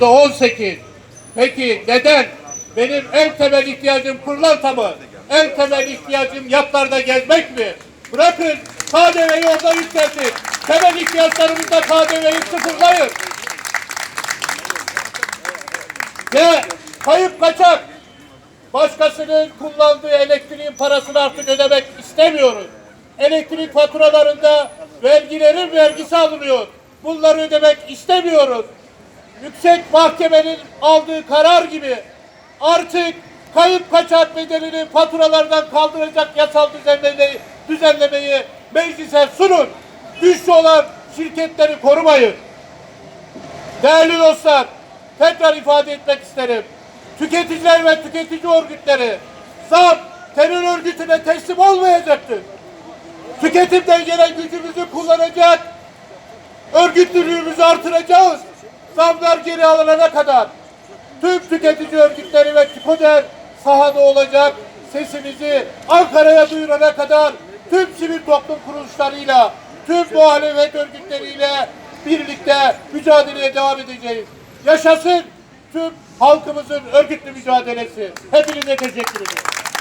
18. Peki neden? Benim en temel ihtiyacım pırlanta mı? En temel ihtiyacım yatlarda gezmek mi? Bırakın KDV'yi orada yükseltin. Temel ihtiyaçlarımızda KDV'yi sıfırlayın. Ve kayıp kaçak. Başkasının kullandığı elektriğin parasını artık ödemek istemiyoruz. Elektrik faturalarında vergilerin vergisi alınıyor. Bunları ödemek istemiyoruz. Yüksek Mahkemenin aldığı karar gibi artık kayıp kaçak bedelini faturalardan kaldıracak yasal düzenlemeyi, düzenlemeyi meclise sunun. Güçlü olan şirketleri korumayın. Değerli dostlar, tekrar ifade etmek isterim. Tüketiciler ve tüketici örgütleri zam terör örgütüne teslim olmayacaktır. Tüketimden gelen gücümüzü kullanacak, örgütlülüğümüzü artıracağız. Zamlar geri alınana kadar tüm tüketici örgütleri ve TİKODER sahada olacak. Sesimizi Ankara'ya duyurana kadar tüm sivil toplum kuruluşlarıyla, tüm muhalefet örgütleriyle birlikte mücadeleye devam edeceğiz. Yaşasın tüm halkımızın örgütlü mücadelesi. Hepinize teşekkür ederim.